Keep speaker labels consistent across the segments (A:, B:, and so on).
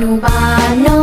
A: นุบาล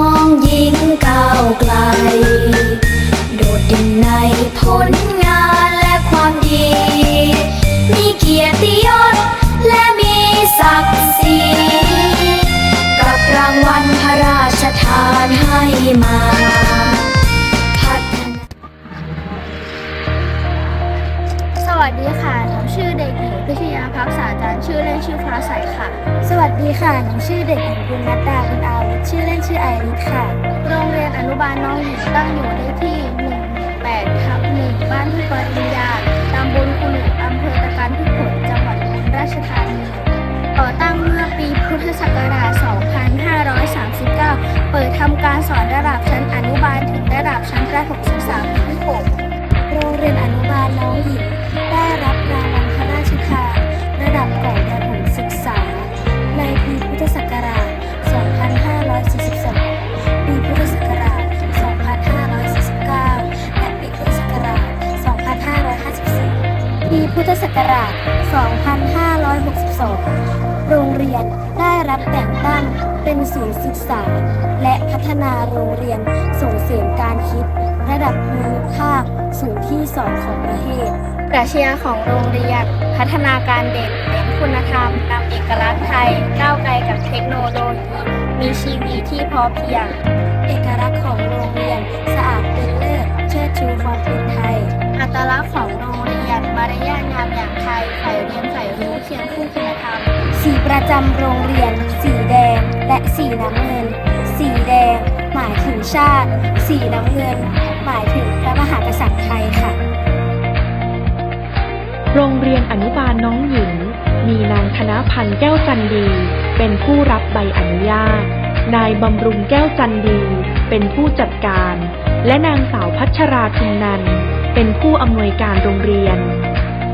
A: ดีค่ะ หนู
B: ชื่อเด็กหญิง
C: บุญนัดดาบุญอาวุธชื่อเล่นชื่อไอริสค่ะ
B: โรงเรียนอนุบาลน้องหญิงตั้งอยู่ในที่ 118ทับ1บ้านทุ่งปริญญาตำบลกุลุอำเภอตะการพิขลจังหวัดอุบลราชธานีก่อตั้งเมื่อปีพุทธศักราช 2539 เปิดทำการสอนระดับชั้นอนุบาลถึงระดับชั้นประถมศึกษาปีที่6
C: โรงเรียนอนุบาลน้องหญิงได้รับรางวัลพระราชทานระดับก่อนระ ศูนย์ศึกษา และพัฒนาโรงเรียนส่งเสริมการคิด ระดับภูมิภาคสูงที่สองของประเทศ
B: ปรัชญาของโรงเรียน พัฒนาการเด็กเน้นคุณธรรมนำเอกลักษณ์ไทยก้าวไกลกับเทคโนโลยี มีชีวิตที่พอเพียง
C: เอกลักษณ์ของโรงเรียนสะอาดเป็นเลิศเชิดชูความเป็นไทย
B: อัตลักษณ์ของโรงเรียนมารยาทงามอย่างไทยใฝ่เรียนใฝ่รู้เคียงคู่คุณธรรม
C: สีประจำโรงเรียน สีแดง และสีน้ำเงิน สีแดง หมายถึงชาติ สีน้ำเงิน หมายถึงพระมหากษัตริย์ไทยค่ะ
D: โรงเรียนอนุบาลน้องหญิง มีนางธนพันธ์แก้วจันดี เป็นผู้รับใบอนุญาต นายบำรุงแก้วจันดี เป็นผู้จัดการ และนางสาวพัชราทุมนัน เป็นผู้อำนวยการโรงเรียน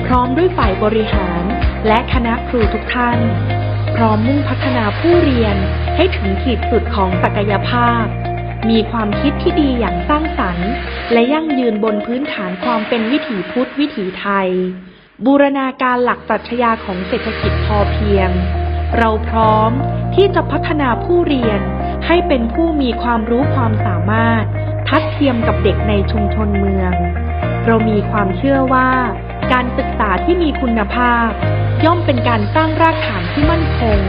D: พร้อมด้วยฝ่ายบริหารและคณะครูทุกท่าน ร้อมมุ่งพัฒนาผู้เรียนให้ถึงขีดสุดของศักยภาพ มีความคิดที่ดีอย่างสร้างสรรค์ และยั่งยืนบนพื้นฐานความเป็นวิถีพุทธวิถีไทย บูรณาการหลักปรัชญาของเศรษฐกิจพอเพียง เราพร้อมที่จะพัฒนาผู้เรียนให้เป็นผู้มีความรู้ความสามารถ ทัดเทียมกับเด็กในชุมชนเมือง เรามีความเชื่อว่า การศึกษาที่มีคุณภาพ ย่อมเป็นการสร้างรากฐานที่มั่นคง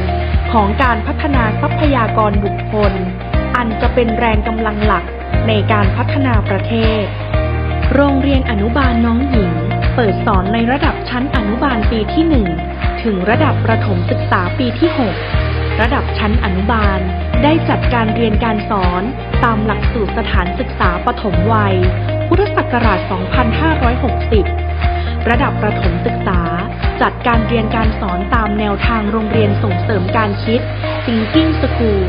D: ของการพัฒนาทรัพยากรบุคคล อันจะเป็นแรงกำลังหลักในการพัฒนาประเทศ โรงเรียนอนุบาลน้องหญิง เปิดสอนในระดับชั้นอนุบาลปีที่ 1 ถึงระดับประถมศึกษาปีที่ 6 ระดับชั้นอนุบาล ได้จัดการเรียนการสอนตามหลักสูตรสถานศึกษาปฐมวัย พุทธศักราช 2560 ระดับประถมศึกษา จัดการเรียนการสอนตามแนวทางโรงเรียนส่งเสริมการคิด Thinking School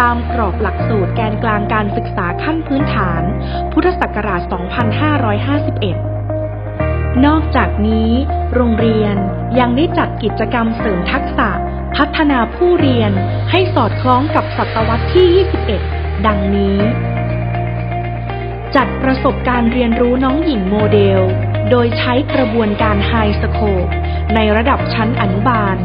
D: ตามกรอบหลักสูตรแกนกลางการศึกษาขั้นพื้นฐาน พุทธศักราช 2551 นอกจากนี้ โรงเรียนยังได้จัดกิจกรรมเสริมทักษะ พัฒนาผู้เรียนให้สอดคล้องกับศตวรรษที่ 21 ดังนี้ จัดประสบการณ์เรียนรู้น้องหญิงโมเดล โดยใช้กระบวนการไฮสโคป ในระดับชั้นอนุบาล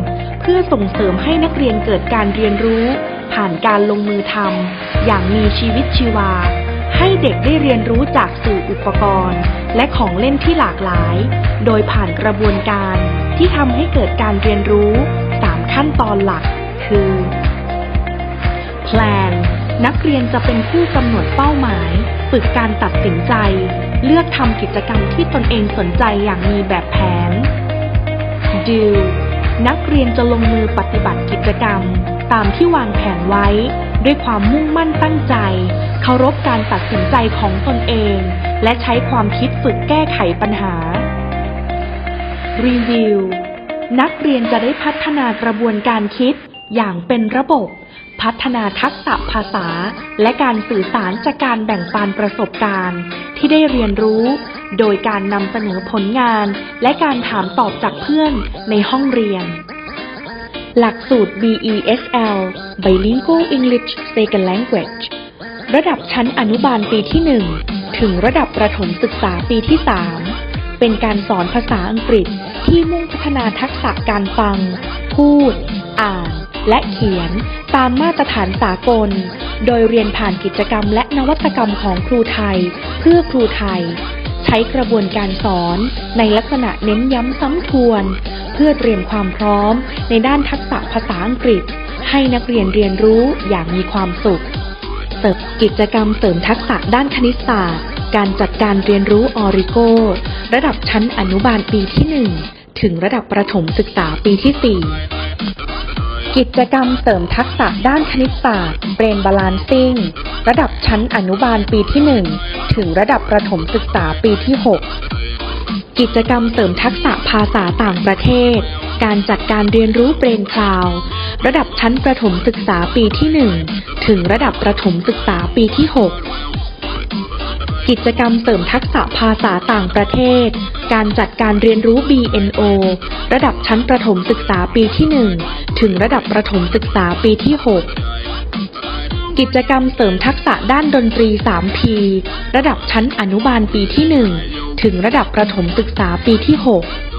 D: เพื่อส่งเสริมให้นักเรียนเกิดการเรียนรู้ ผ่านการลงมือทำอย่างมีชีวิตชีวา ให้เด็กได้เรียนรู้จากสื่ออุปกรณ์ และของเล่นที่หลากหลาย โดยผ่านกระบวนการที่ทำให้เกิดการเรียนรู้ 3 ขั้นตอนหลัก คือ Plan นักเรียนจะเป็นผู้กำหนดเป้าหมาย ฝึกการตัดสินใจ เลือกทำกิจกรรมที่ตนเองสนใจอย่างมีแบบแผน Do นักเรียนจะลงมือปฏิบัติกิจกรรม ตามที่วางแผนไว้ ด้วยความมุ่งมั่นตั้งใจ เคารพการตัดสินใจของตนเอง และใช้ความคิดฝึกแก้ไขปัญหา Review นักเรียนจะได้พัฒนากระบวนการคิดอย่างเป็นระบบ พัฒนาทักษะภาษา และการสื่อสารจากการแบ่งปันประสบการณ์ ที่ได้เรียนรู้ โดยการนำเสนอผลงานและการถามตอบจากเพื่อนในห้องเรียน หลักสูตร BESL Bilingual English Second Language ระดับชั้นอนุบาลปีที่ 1 ถึงระดับประถมศึกษาปีที่ 3 เป็นการสอนภาษาอังกฤษที่มุ่งพัฒนาทักษะการฟัง พูด อ่าน และเขียนตามมาตรฐานสากล โดยเรียนผ่านกิจกรรมและนวัตกรรมของครูไทย เพื่อครูไทย ใช้กระบวนการสอนในลักษณะเน้นย้ำซ้ำทวน เพื่อเตรียมความพร้อมในด้านทักษะภาษาอังกฤษ ให้นักเรียนเรียนรู้อย่างมีความสุข เสริมกิจกรรมเสริมทักษะด้านคณิตศาสตร์ การจัดการเรียนรู้ออริโก ระดับชั้นอนุบาลปีที่ 1 ถึงระดับประถมศึกษาปีที่ 4 กิจกรรมเสริมทักษะด้านคณิตศาสตร์ เบรนบาลานซิ่ง ระดับชั้นอนุบาลปีที่ 1 ถึงระดับประถมศึกษาปีที่ 6 กิจกรรมเสริมทักษะภาษาต่างประเทศ การจัดการเรียนรู้เบรนคลาว ระดับชั้นประถมศึกษาปีที่ 1 ถึงระดับประถมศึกษาปีที่ 6 กิจกรรมเสริมทักษะภาษาต่างประเทศ การจัดการเรียนรู้ BNO ระดับชั้นประถมศึกษาปีที่ 1 ถึงระดับประถมศึกษาปีที่ 6 กิจกรรมเสริมทักษะด้านดนตรี 3P ระดับชั้นอนุบาลปีที่ 1 ถึงระดับประถมศึกษาปีที่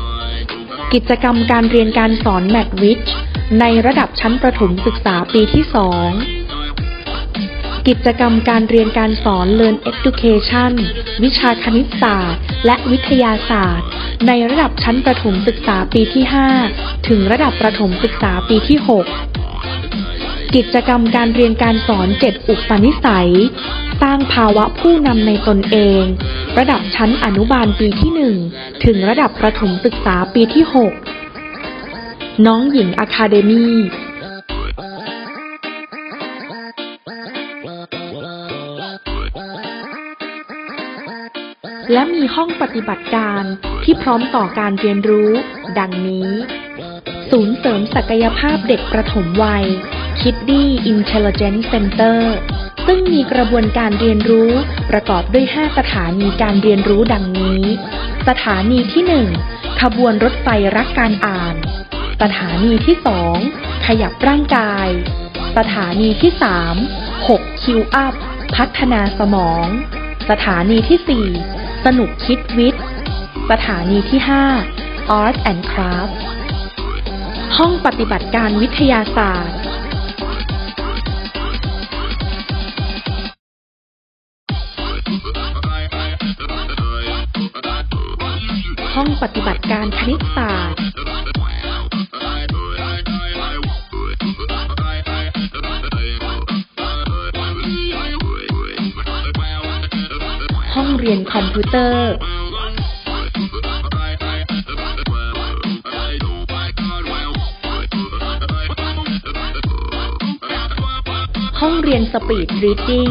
D: 6 กิจกรรมการเรียนการสอนแมทวิชในระดับชั้นประถมศึกษาปีที่ 2 กิจกรรมการเรียนการสอน Learn Education วิชาคณิตศาสตร์ และวิทยาศาสตร์ ในระดับชั้นประถมศึกษาปีที่ 5 ถึงระดับประถมศึกษาปีที่ 6 กิจกรรมการเรียนการสอน 7 อุปนิสัย สร้างภาวะผู้นำในตนเอง ระดับชั้นอนุบาลปีที่ 1 ถึงระดับประถมศึกษาปีที่ 6 น้องหญิงอะคาเดมี และมีห้องปฏิบัติการที่พร้อมต่อการเรียนรู้ ดังนี้ ศูนย์เสริมศักยภาพเด็กประถมวัย Kiddy Intelligence Center ซึ่งมีกระบวนการเรียนรู้ประกอบด้วย 5 สถานีการเรียนรู้ดังนี้ สถานีที่ 1 ขบวนรถไฟรักการอ่าน สถานีที่ 2 ขยับร่างกาย สถานีที่ 3 6 คิวอัพ พัฒนาสมอง สถานีที่ 4 สนุกคิดวิทย์ สถานีที่ 5 Art and Craft ห้องปฏิบัติการวิทยาศาสตร์ ห้องปฏิบัติการคณิตศาสตร์ เรียนคอมพิวเตอร์ ห้องเรียนสปีดรีดดิ้ง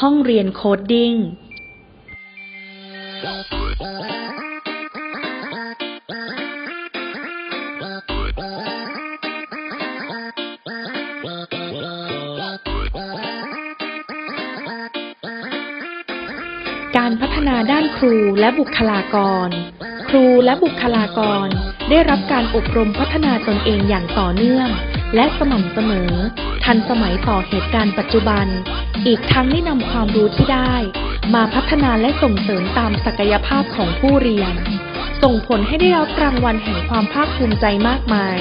D: ห้องเรียนโคดดิ้ง การพัฒนาด้านครูและบุคลากร ครูและบุคลากร ได้รับการอบรมพัฒนาตนเองอย่างต่อเนื่อง และสม่ำเสมอ ทันสมัยต่อเหตุการณ์ปัจจุบัน อีกทั้งได้นำความรู้ที่ได้ มาพัฒนาและส่งเสริมตามศักยภาพของผู้เรียน ส่งผลให้ได้รับรางวัลแห่งความภาคภูมิใจมากมาย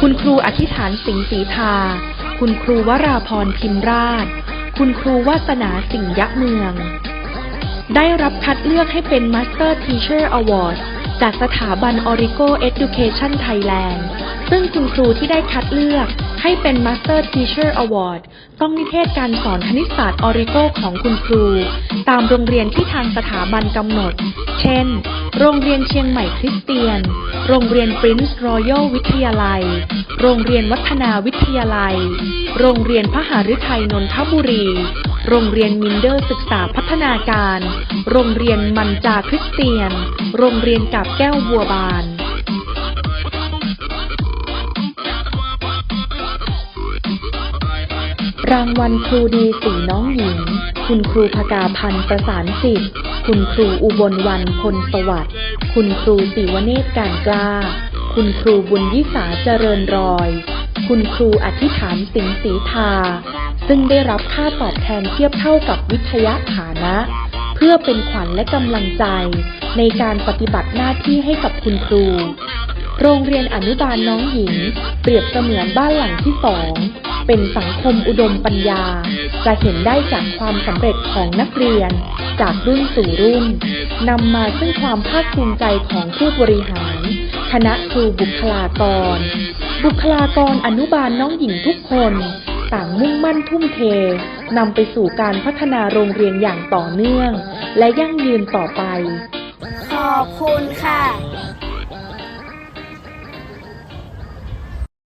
D: คุณครูอธิษฐานสิงห์ศรีทา คุณครูวราพรพิมราช คุณครูวาสนาสิงห์ยะเมือง ได้รับคัดเลือกให้เป็น Master Teacher Award จากสถาบัน Origo Education Thailand ซึ่งคุณครูที่ได้คัดเลือกให้เป็น Master Teacher Award ต้องนิเทศการสอนคณิตศาสตร์ Origo ของคุณครู ตามโรงเรียนที่ทางสถาบันกำหนด เช่น โรงเรียนเชียงใหม่คริสเตียน โรงเรียน Prince Royal วิทยาลัย โรงเรียนวัฒนาวิทยาลัย โรงเรียนพระหฤทัยนนทบุรี โรงเรียนมินเดอร์ศึกษาพัฒนาการ โรงเรียนมันจาคริสเตียน โรงเรียนกับแก้วบัวบานรางวัลครูดีสีน้องหญิง คุณครูพกาพันธ์ประสานจิตคุณครูอุบลวันพลสวัสดิ์ คุณครูศิวเนตรการกล้า คุณครูบุญยิสาเจริญรอย คุณครูอธิษฐานสิงห์ศรีทา ซึ่งได้รับค่าตอบแทนเทียบเท่ากับวิทยาฐานะ เพื่อเป็นขวัญและกำลังใจ ในการปฏิบัติหน้าที่ให้กับคุณครู โรงเรียนอนุบาลน้องหญิง เปรียบเสมือนบ้านหลังที่สองเป็นสังคมอุดมปัญญา จะเห็นได้จากความสำเร็จของนักเรียน จากรุ่นสู่รุ่นนำมาซึ่งความภาคภูมิใจของผู้บริหาร คณะครูบุคลากร บุคลากรอนุบาลน้องหญิงทุกคน ต่างมุ่งมั่นทุ่มเทนำไปสู่การพัฒนาโรงเรียนอย่างต่อเนื่อง และยั่งยืนต่อไป
C: ขอบคุณค่ะ